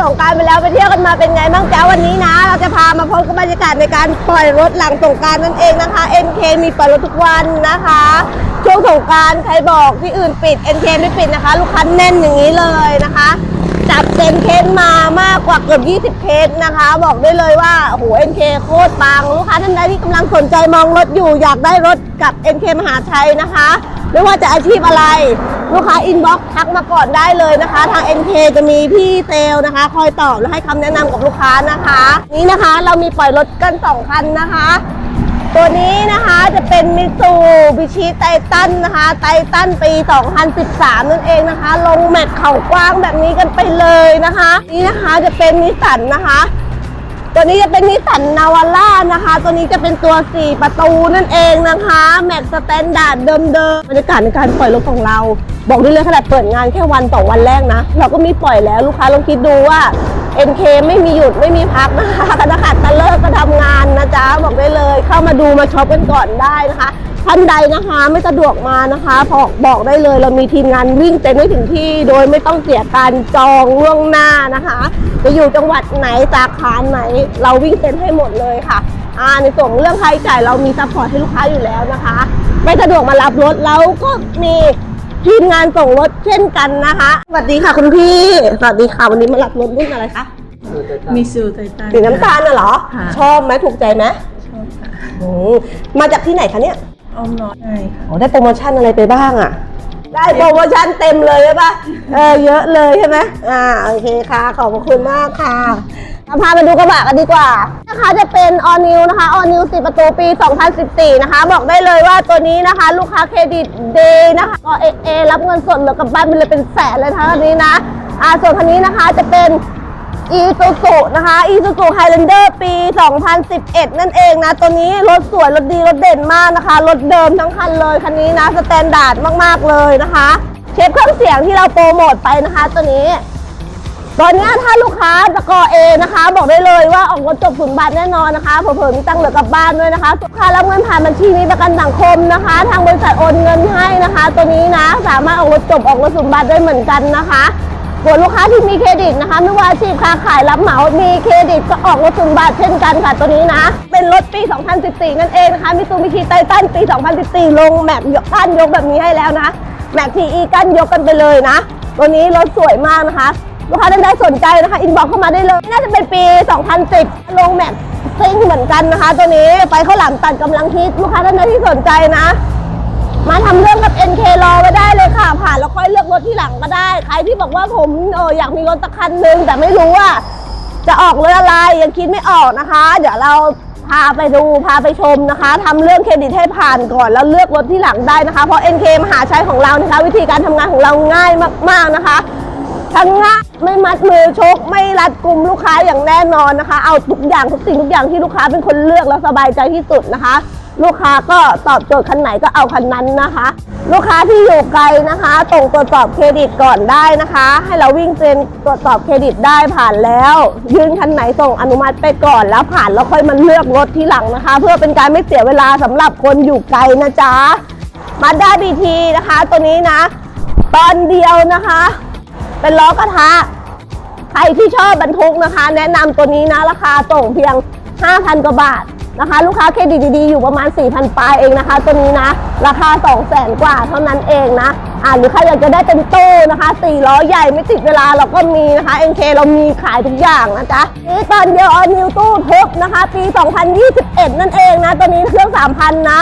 สงการไปแล้วไปเที่ยวกันมาเป็นไงบ้างจ้าวันนี้นะ เราจะพามาพบกับบรรยากาศในการปล่อยรถหลังสงการนั่นเองนะคะ NK มีปล่อยรถทุกวันนะคะ ช่วงสงการใครบอกที่อื่นปิด NK ไม่ปิดนะคะ ลูกค้าแน่นอย่างนี้เลยนะคะ จับเต็มเคสมามากกว่าเกือบ 20 เคสนะคะ บอกได้เลยว่าโอ้โห NK โคตรปังลูกค้าท่านใดที่กำลังสนใจมองรถอยู่อยากได้รถกับ NK มหาชัยนะคะไม่ว่าจะอาชีพอะไร ลูกค้าอินบ็อกซ์ทักมาก่อนได้เลยนะคะ ทาง NK จะมีพี่เซลนะคะ คอยตอบและให้คำแนะนำกับลูกค้านะคะ นี้นะคะเรามีปล่อยรถกันสองคันนะคะ ตัวนี้นะคะจะเป็นมิซูบิชิไททันนะคะไททันปี 2013 นั่นเองนะคะ ลงแมตเข่ากว้างแบบนี้กันไปเลยนะคะ นี่นะคะจะเป็นนิสันนะคะ ตัวนี้จะเป็นนิสสันนาวาร่านะคะ ตัวนี้จะเป็นตัว 4 ประตูนั่นเองนะคะ แม็กสแตนดาร์ดเดิมๆบรรยากาศในการปล่อยรถของเรา บอกได้เลยขนาดเปิดงานแค่วันต่อวันแรกนะ เราก็มีปล่อยแล้วลูกค้าลองคิดดูว่า NK ไม่มีหยุดไม่มีพักนะคะขนาดตะเลิกก็ทำงานนะจ๊ะบอกได้เลย เข้ามาดูมาช็อปกันก่อนได้นะคะ ท่านใดนะคะไม่สะดวกมานะคะบอกบอกได้เลยเรามีทีมงานวิ่งเต็มได้ถึงที่ โดยไม่ต้องเสียการจองล่วงหน้านะคะ จะอยู่จังหวัดไหนสาขาไหน เราวิ่งเต็มให้หมดเลยค่ะอ่าในส่วนของเรื่องค่าใช้จ่ายเรามีซัพพอร์ตให้ลูกค้าอยู่แล้วนะคะ ไม่สะดวกมารับรถเราก็มีทีมงานส่งรถเช่นกันนะคะสวัสดีค่ะคุณพี่สวัสดีค่ะวันนี้มารับรถรุ่นอะไรคะมิซูไททันสีน้ำตาลน่ะเหรอค่ะชอบไหมถูกใจไหมชอบค่ะอืมมาจากที่ไหนคะเนี่ย อ้อมน้อยใช่ค่ะโอ้ได้โปรโมชั่นอะไรไปบ้างอะได้โปรโมชั่นเต็มเลยใช่ปะเออเยอะเลยใช่ไหมอ่าโอเคค่ะ ขอบพระคุณมากค่ะเราพาไปดูกระบะกันดีกว่า นะคะจะเป็น All New นะคะ All New 4 ประตูปี 2014 นะคะ บอกได้เลยว่าตัวนี้นะคะ ลูกค้าเครดิตดีนะคะก็เอเอรับเงินสดเหลือกลับบ้านไปเลยเป็นแสนเลยนะคะคันนี้นะ อ่าส่วนคันนี้นะคะจะเป็น อีซูซูนะคะอีซูซูไฮแลนเดอร์ปี 2011 นั่นเองนะ ตัวนี้รถสวย รถดี รถเด่นมากนะคะ รถเดิมทั้งคันเลย คันนี้นะ สแตนดาร์ดมาก ๆ เลยนะคะ เชฟเครื่องเสียงที่เราโปรโมทไปนะคะ ตัวนี้ ตอนนี้ถ้าลูกค้าจะกอเอนะคะ บอกได้เลยว่าออกรถจบศูนย์บาทแน่นอนนะคะเผื่อมีตังเหลือกลับบ้านด้วยนะคะลูกค้ารับเงินผ่านบัญชีนี้ประกันสังคมนะคะ ทางบริษัทโอนเงินให้นะคะ ตัวนี้นะ สามารถออกรถจบออกรถศูนย์บาทได้เหมือนกันนะคะ ส่วนลูกค้าที่มีเครดิตนะคะ ไม่ว่าอาชีพค้าขายรับเหมา มีเครดิตก็ออกรถศูนบาทเช่นกันค่ะตัวนี้นะ เป็นรถปี 2014 นั่นเองนะคะมิซูบิชิไททันปี 2014 ลงแม็กยกกั้นยกแบบนี้ให้แล้วนะ แม็กทีอีกั้นยกกันไปเลยนะ ตัวนี้รถสวยมากนะคะ ลูกค้าท่านใดสนใจนะคะอินบ็อกเข้ามาได้เลย น่าจะเป็นปี 2010 ลงแม็กซิ่งเหมือนกันนะคะ ตัวนี้ไฟข้าวหลามตัดกำลังฮิตลูกค้าท่านใดที่สนใจนะ มาทำเรื่องกับ NK รอไว้ได้เลยค่ะ ผ่านแล้วค่อยเลือกรถที่หลังก็ได้ ใครที่บอกว่าผมเอออยากมีรถสักคันหนึ่งแต่ไม่รู้ว่า จะออกรถอะไรยังคิดไม่ออกนะคะ เดี๋ยวเราพาไปดูพาไปชมนะคะทำเรื่องเครดิตให้ผ่านก่อนแล้วเลือกรถที่หลังได้นะคะ เพราะ NK มหาชัยของเรานะคะ วิธีการทำงานของเราง่ายมาก ๆนะคะทั้งง่ายไม่มัดมือชก ไม่รัดกุมลูกค้าอย่างแน่นอนนะคะ เอาทุกอย่างทุกสิ่งทุกอย่างที่ลูกค้าเป็นคนเลือกแล้วสบายใจที่สุดนะคะ ลูกค้าก็ตอบโจทย์คันไหนก็เอาคันนั้นนะคะ ลูกค้าที่อยู่ไกลนะคะส่งตรวจสอบเครดิตก่อนได้นะคะ ให้เราวิ่งเซ็นตรวจสอบเครดิตได้ผ่านแล้ว ยื่นคันไหนส่งอนุมัติไปก่อนแล้วผ่านแล้วค่อยมาเลือกรถที่หลังนะคะ เพื่อเป็นการไม่เสียเวลาสำหรับคนอยู่ไกลนะจ๊ะมาด้าบีทีนะคะ ตัวนี้นะ ตอนเดียวนะคะ เป็นล้อกระทะใครที่ชอบบรรทุกนะคะ แนะนำตัวนี้นะราคาส่งเพียง 5,000 กว่าบาท นะคะ ลูกค้าเครดิตดีๆอยู่ประมาณ 4,000 ปลายเองนะคะ ตัวนี้นะ ราคา 200,000กว่าเท่านั้นเองนะอ่าหรือใครอยากจะได้เป็นตู้นะคะ4ล้อใหญ่ไม่ติดเวลาเราก็มีนะคะ NK เรามีขายทุกอย่างนะจ๊ะนี่ตอนเดียวออนิวตู้ทึบนะคะ ปี 2021 นั่นเองนะตัวนี้เครื่อง 3,000 นะ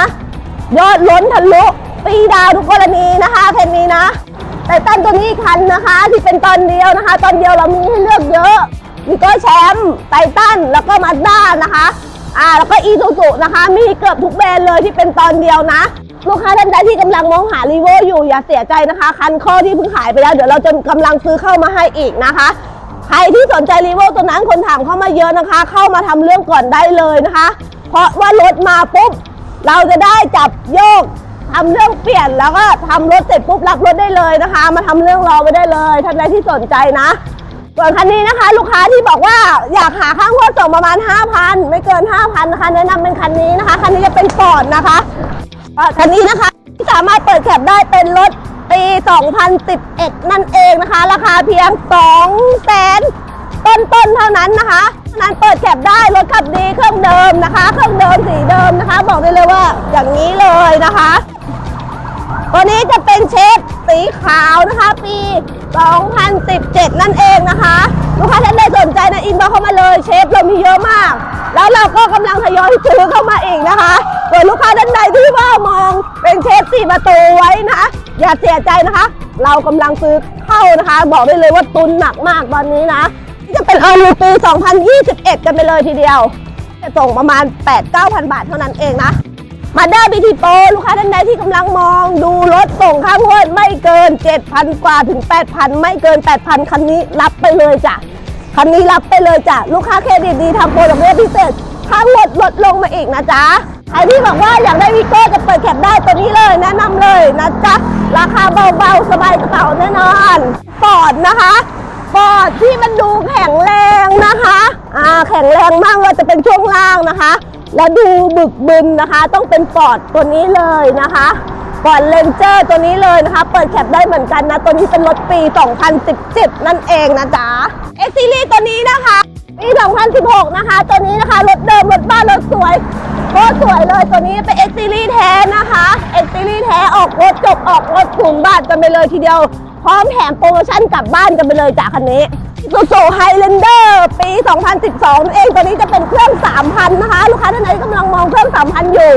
ยอดล้นทะลุปีดาวทุกกรณีนะคะเพนนี้นะ แต่ตันตัวนี้คันนะคะ ที่เป็นตอนเดียวนะคะ ตอนเดียวเรามีให้เลือกเยอะมีก็แชมป์ไททันแล้วก็มาด้านะคะ อ่าแล้วก็อีซูซูนะคะ มีเกือบทุกแบรนด์เลยที่เป็นตอนเดียวนะ ลูกค้าท่านใดที่กำลังมองหารีโวอยู่อย่าเสียใจนะคะ คันข้อที่เพิ่งขายไปแล้ว เดี๋ยวเราจะกำลังซื้อเข้ามาให้อีกนะคะ ใครที่สนใจรีโวตัวนั้นคนถามเข้ามาเยอะนะคะ เข้ามาทำเรื่องก่อนได้เลยนะคะ เพราะว่ารถมาปุ๊บ เราจะได้จับโยกทำเรื่องเปลี่ยนแล้วก็ทำรถเสร็จปุ๊บรับรถได้เลยนะคะ มาทำเรื่องรอไว้ได้เลยท่านใดที่สนใจนะ ส่วนคันนี้นะคะ ลูกค้าที่บอกว่าอยากหาข้างหัวส่งประมาณ 5,000 ไม่เกิน 5,000 นะคะ แนะนำเป็นคันนี้นะคะ คันนี้จะเป็นฟอร์ดนะคะคันนี้นะคะที่สามารถเปิดแคปได้เป็นรถปี 2011 นั่นเองนะคะ ราคาเพียง2 0 0 0 0ต้นๆเท่านั้นนะคะนั้นเปิดแคปได้รถขับดีเครื่องเดิมนะคะ เครื่องเดิมสีเดิมนะคะ บอกได้เลยว่าอย่างนี้เลยนะคะ ตัวนี้จะเป็นเชฟสีขาวนะคะ ปี 2017 นั่นเองนะคะ ลูกค้าท่านใดสนใจนะอินบ็อกเข้ามาเลยเชฟเรามีเยอะมาก แล้วเราก็กำลังทยอยซื้อเข้ามาอีกนะคะส่วนลูกค้าท่านใดที่ว่ามองเป็นเชฟสี่ประตูไว้นะอย่าเสียใจนะคะ เรากำลังซื้อเข้านะคะ บอกได้เลยว่าตุนหนักมากตอนนี้นะนี่จะเป็นออลูปี 2021 กันไปเลยทีเดียวจะส่งประมาณ 8-9,000 บาทเท่านั้นเองนะ มาด้าบีทีโปรลูกค้าท่านใดที่กำลังมอง ดูรถส่งข้างงวดไม่เกิน 7,000 กว่าถึง 8,000 ไม่เกิน 8,000 คันนี้รับไปเลยจ้ะ คันนี้รับไปเลยจ้ะ ลูกค้าเครดิตดีทำโปรดอกเบี้ยพิเศษข้างงวดลดลงมาอีกนะจ๊ะใครที่บอกว่าอยากได้วิโก้จะเปิดแคปได้ตัวนี้เลยแนะนำเลยนะจ๊ะ ราคาเบาๆ สบายกระเป๋าแน่นอนปอดนะคะปอดที่มันดูแข็งแรงนะคะ อ่าแข็งแรงมากเลยจะเป็นช่วงล่างนะคะ แล้วดูบึกบึนนะคะ ต้องเป็นปอดตัวนี้เลยนะคะปอดเลนเจอร์ตัวนี้เลยนะคะ เปิดแคปได้เหมือนกันนะ ตัวนี้เป็นรถปี 2017 นั่นเองนะจ๊ะ X Series ตัวนี้นะคะปี 2016 นะคะ ตัวนี้นะคะ รถเดิม รถบ้าน รถสวยโคตรสวยเลย ตัวนี้เป็น X Series แท้นะคะ X Series แท้ออกรถจบออกรถศูนย์บาทกันไปเลยทีเดียว พร้อมแถมโปรโมชั่นกลับบ้านกันไปเลยจ้ะคันนี้ซูซูไฮเลนเดอร์ปี 20 2นั่นเองตัวนี้จะเป็นเครื่อง 3,000 นะคะ ลูกค้าท่านไหนกำลังมองเครื่อง 3,000 อยู่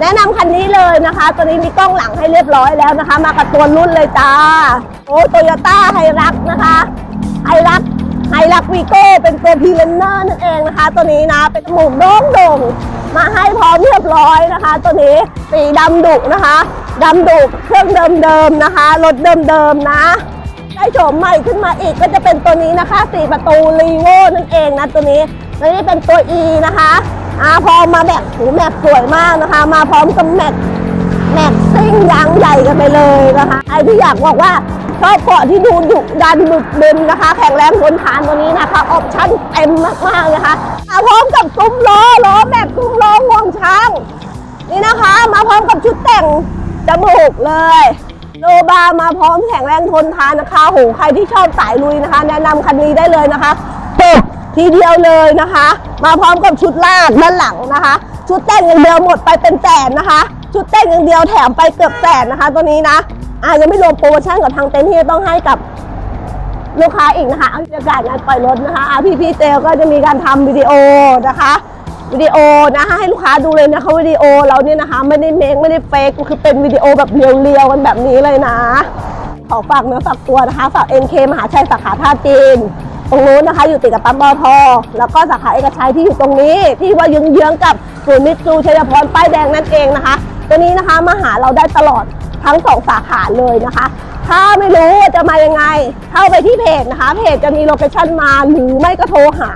แนะนำคันนี้เลยนะคะ ตัวนี้มีกล้องหลังให้เรียบร้อยแล้วนะคะ มากับตัวรุ่นเลยจ้า โอ้โตโยต้าไฮรักนะคะไฮรักไฮรักวีโก้เป็นตัวพีเลนเนอร์นั่นเองนะคะ ตัวนี้นะเป็นจมูกโด่งโด่งมาให้พร้อมเรียบร้อยนะคะ ตัวนี้สีดำดุนะคะดำดุเครื่องเดิมๆนะคะรถเดิมๆนะ โฉมใหม่ขึ้นมาอีกก็จะเป็นตัวนี้นะคะสี่ประตูรีโวนั่นเองนะตัวนี้ตัวนี้เป็นตัว E นะคะอาพอมาแม็กหูแม็กสวยมากนะคะ มาพร้อมกับแม็กแม็กซิ่งยางใหญ่กันไปเลยนะคะใครที่อยากบอกว่าชอบเกาะที่ดูดุดันบึกบึนนะคะ แข็งแรงทนทานตัวนี้นะคะ ออปชั่นเต็มมากๆนะคะมาพร้อมกับซุ้มล้อล้อแม็กซุ้มล้อห่วงช้างนี่นะคะ มาพร้อมกับชุดแต่งจมูกเลย โลบามาพร้อมแข็งแรงทนทานนะคะโหใครที่ชอบสายลุยนะคะ แนะนำคันนี้ได้เลยนะคะจบทีเดียวเลยนะคะ มาพร้อมกับชุดลากด้านหลังนะคะ ชุดแต่งอย่างเดียวหมดไปเป็นแสนนะคะ ชุดแต่งอย่างเดียวแถมไปเกือบแสนนะคะ ตัวนี้นะอะยังไม่รวมโปรโมชั่นกับทางเต็นท์ที่จะต้องให้กับลูกค้าอีกนะคะเอาบรรยากาศงานปล่อยรถนะคะอาพี่พี่เจลก็จะมีการทำวิดีโอนะคะ วิดีโอนะคะให้ลูกค้าดูเลยนะคะวิดีโอเราเนี่ยนะคะ ไม่ได้เมคไม่ได้เฟกคือเป็นวิดีโอแบบเรียวๆกันแบบนี้เลยนะ ขอฝากเนื้อฝากตัวนะคะฝาก NK มหาชัยสาขาท่าจีนตรงนู้นนะคะ อยู่ติดกับปั๊มปอทแล้วก็สาขาเอกชัยที่อยู่ตรงนี้ ที่ว่าเยื้องๆกับศูนย์มิตซูชัยพรป้ายแดงนั่นเองนะคะ ตัวนี้นะคะมาหาเราได้ตลอดทั้งสองสาขาเลยนะคะ ถ้าไม่รู้จะมายังไง เข้าไปที่เพจนะคะ เพจจะมีโลเคชั่นมาหรือไม่ก็โทรหา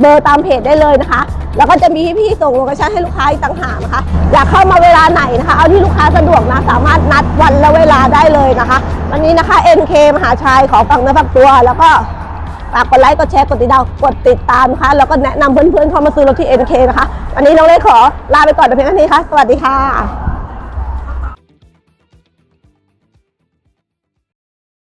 เบอร์ตามเพจได้เลยนะคะ แล้วก็จะมีพี่ส่งโลเคชั่นให้ลูกค้าอีกต่างหากนะคะ อยากเข้ามาเวลาไหนนะคะ เอาที่ลูกค้าสะดวกนะ สามารถนัดวันและเวลาได้เลยนะคะ วันนี้นะคะ NK มหาชัยขอฟังเนื้อฟักตัว แล้วก็ฝากกดไลค์ กดแชร์ กดติดดาวกดติดตามนะคะ แล้วก็แนะนำเพื่อนๆเข้ามาซื้อรถที่ NK นะคะ วันนี้น้องเล็กขอลาไปก่อนแต่เพียงเท่านี้ค่ะ สวัสดีค่ะ